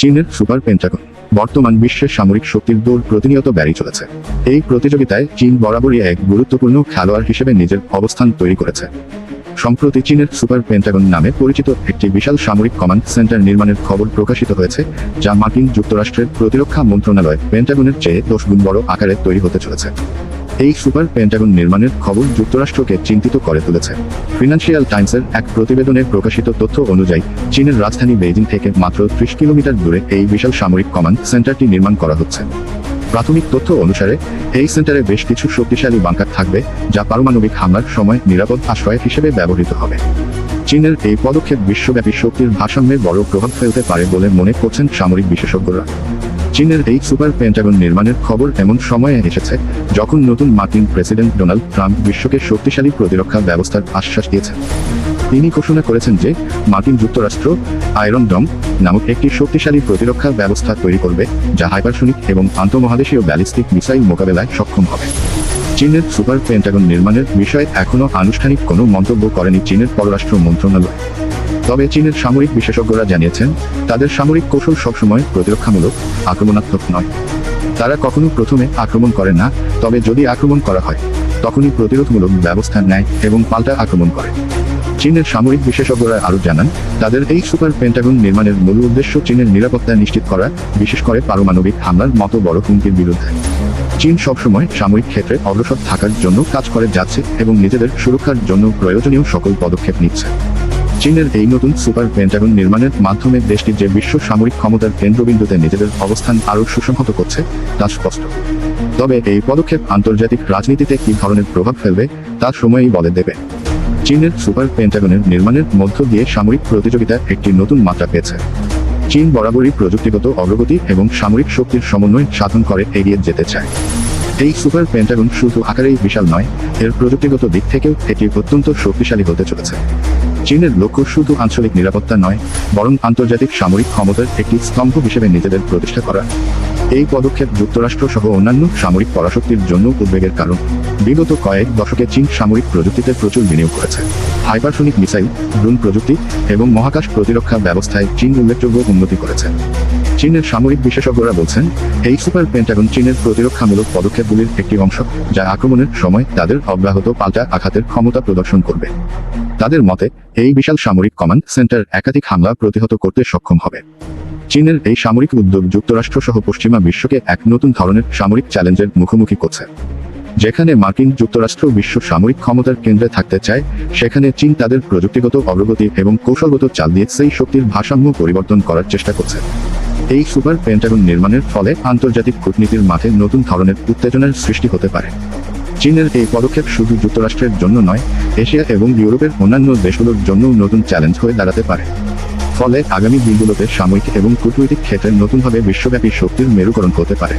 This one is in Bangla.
চীনের সুপার পেন্টাগন, বর্তমান বিশ্বের সামরিক শক্তির দৌড় প্রতিনিয়ত বেড়েই চলেছে। এই প্রতিযোগিতায় চীন বরাবরই এক গুরুত্বপূর্ণ খেলোয়াড় হিসেবে নিজের অবস্থান তৈরি করেছে। সম্প্রতি চীনের সুপার পেন্টাগন নামে পরিচিত একটি বিশাল সামরিক কমান্ড সেন্টার নির্মাণের খবর প্রকাশিত হয়েছে, যা মার্কিন যুক্তরাষ্ট্রের প্রতিরক্ষা মন্ত্রণালয় পেন্টাগনের চেয়ে দশ গুণ বড় আকারে তৈরি হতে চলেছে। এই সুপার পেন্টাগন নির্মাণের খবর যুক্তরাষ্ট্রকে চিন্তিত করে তুলেছে। ফিনান্সিয়াল টাইমসের এক প্রতিবেদনে প্রকাশিত তথ্য অনুযায়ী, চীনের রাজধানী বেইজিং থেকে মাত্র ত্রিশ কিলোমিটার দূরে এই বিশাল সামরিক কমান্ড সেন্টারটি নির্মাণ করা হচ্ছে। প্রাথমিক তথ্য অনুসারে, এই সেন্টারে বেশ কিছু শক্তিশালী বাংকার থাকবে, যা পারমাণবিক হামলার সময় নিরাপদ আশ্রয় হিসেবে ব্যবহৃত হবে। চীনের এই পদক্ষেপ বিশ্বব্যাপী শক্তির ভারসাম্যে বড় প্রভাব ফেলতে পারে বলে মনে করছেন সামরিক বিশেষজ্ঞরা। চীনের এই সুপার পেন্টাগন নির্মাণের খবর এমন সময়ে এসেছে, যখন নতুন মার্কিন প্রেসিডেন্ট ডোনাল্ড ট্রাম্প বিশ্বকে শক্তিশালী প্রতিরক্ষা ব্যবস্থার আশ্বাস দিয়েছেন। তিনি ঘোষণা করেছেন যে, মার্কিন যুক্তরাষ্ট্র আয়রন ডম নামক একটি শক্তিশালী প্রতিরক্ষা ব্যবস্থা তৈরি করবে, যা হাইপারসনিক এবং আন্তঃমহাদেশীয় ব্যালিস্টিক মিসাইল মোকাবেলায় সক্ষম হবে। চীনের সুপার পেন্টাগন নির্মাণের বিষয়ে এখনও আনুষ্ঠানিক কোনো মন্তব্য করেনি চীনের পররাষ্ট্র মন্ত্রণালয়। তবে চীনের সামরিক বিশেষজ্ঞরা জানিয়েছেন, তাদের সামরিক কৌশল সবসময় প্রতিরক্ষামূলক, আক্রমণাত্মক নয়। তারা কখনো প্রথমে আক্রমণ করে না, তবে যদি আক্রমণ করা হয়, তখনই প্রতিরোধমূলক ব্যবস্থা নেয় এবং পাল্টা আক্রমণ করে। চীনের সামরিক বিশেষজ্ঞরা আরও জানান, তাদের এই সুপার পেন্টাগন নির্মাণের মূল উদ্দেশ্য চীনের নিরাপত্তা নিশ্চিত করা, বিশেষ করে পারমাণবিক হামলার মতো বড় হুমকির বিরুদ্ধে। চীন সবসময় সামরিক ক্ষেত্রে অগ্রসর থাকার জন্য কাজ করে যাচ্ছে এবং নিজেদের সুরক্ষার জন্য প্রয়োজনীয় সকল পদক্ষেপ নিচ্ছে। চীনের এই নতুন সুপার পেন্টাগন নির্মাণের মাধ্যমে দেশটি যে বিশ্ব সামরিক ক্ষমতার কেন্দ্রবিন্দুতে নিজেদের অবস্থান আরও সুসংহত করছে, তা স্পষ্ট। তবে এই পদক্ষেপ আন্তর্জাতিক রাজনীতিতে কী ধরনের প্রভাব ফেলবে, তা সময়ই বলে দেবে। চীনের সুপার পেন্টাগনের নির্মাণের মধ্য দিয়ে সামরিক প্রতিযোগিতা একটি নতুন মাত্রা পেয়েছে। চীন বরাবরই প্রযুক্তিগত অগ্রগতি এবং সামরিক শক্তির সমন্বয় সাধন করে এগিয়ে যেতে চায়। এই সুপার পেন্টাগন শুধু আকারেই বিশাল নয়, এর প্রযুক্তিগত দিক থেকেও এটি অত্যন্ত শক্তিশালী হতে চলেছে। চীনের লক্ষ্য শুধু আঞ্চলিক নিরাপত্তা নয়, বরং আন্তর্জাতিক সামরিক ক্ষমতার একটি স্তম্ভ হিসেবে নিজেদের প্রতিষ্ঠা করা। এই পদক্ষেপ যুক্তরাষ্ট্র সহ অন্যান্য সামরিক পরাশক্তির জন্য উদ্বেগের কারণ। বিগত কয়েক দশকে চীন সামরিক প্রযুক্তিতে প্রচুর বিনিয়োগ করেছে। হাইপারসনিক মিসাইল, ড্রোন প্রযুক্তি এবং মহাকাশ প্রতিরক্ষা ব্যবস্থায় চীন উল্লেখযোগ্য উন্নতি করেছে। চীনের সামরিক বিশেষজ্ঞরা বলছেন, এই সুপার পেন্টাগন চীনের প্রতিরক্ষামূলক পদক্ষেপগুলির একটি অংশ, যা আক্রমণের সময় তাদের অব্যাহত পাল্টা আঘাতের ক্ষমতা প্রদর্শন করবে। তাদের মতে, এই বিশাল সামরিক কমান্ড সেন্টার একাধিক হামলা প্রতিহত করতে সক্ষম হবে। চীনের এই সামরিক উদ্যোগ যুক্তরাষ্ট্র সহ পশ্চিমা বিশ্বকে এক নতুন ধরনের সামরিক চ্যালেঞ্জের মুখোমুখি করছে। যেখানে মার্কিন যুক্তরাষ্ট্র বিশ্ব সামরিক ক্ষমতার কেন্দ্রে থাকতে চায়, সেখানে চীন তাদের প্রযুক্তিগত অগ্রগতি এবং কৌশলগত চাল দিয়ে সেই শক্তির ভারসাম্য পরিবর্তন করার চেষ্টা করছে। এই সুপার পেন্টাগন নির্মাণের ফলে আন্তর্জাতিক কূটনীতির মাঠে নতুন ধরনের উত্তেজনার সৃষ্টি হতে পারে। চীনের এই পদক্ষেপ শুধু যুক্তরাষ্ট্রের জন্য নয়, এশিয়া এবং ইউরোপের অন্যান্য দেশগুলোর জন্য নতুন চ্যালেঞ্জ হয়ে দাঁড়াতে পারে। ফলে আগামী দিনগুলোতে সাময়িক এবং কূটনৈতিক ক্ষেত্রে নতুনভাবে বিশ্বব্যাপী শক্তির মেরুকরণ হতে পারে।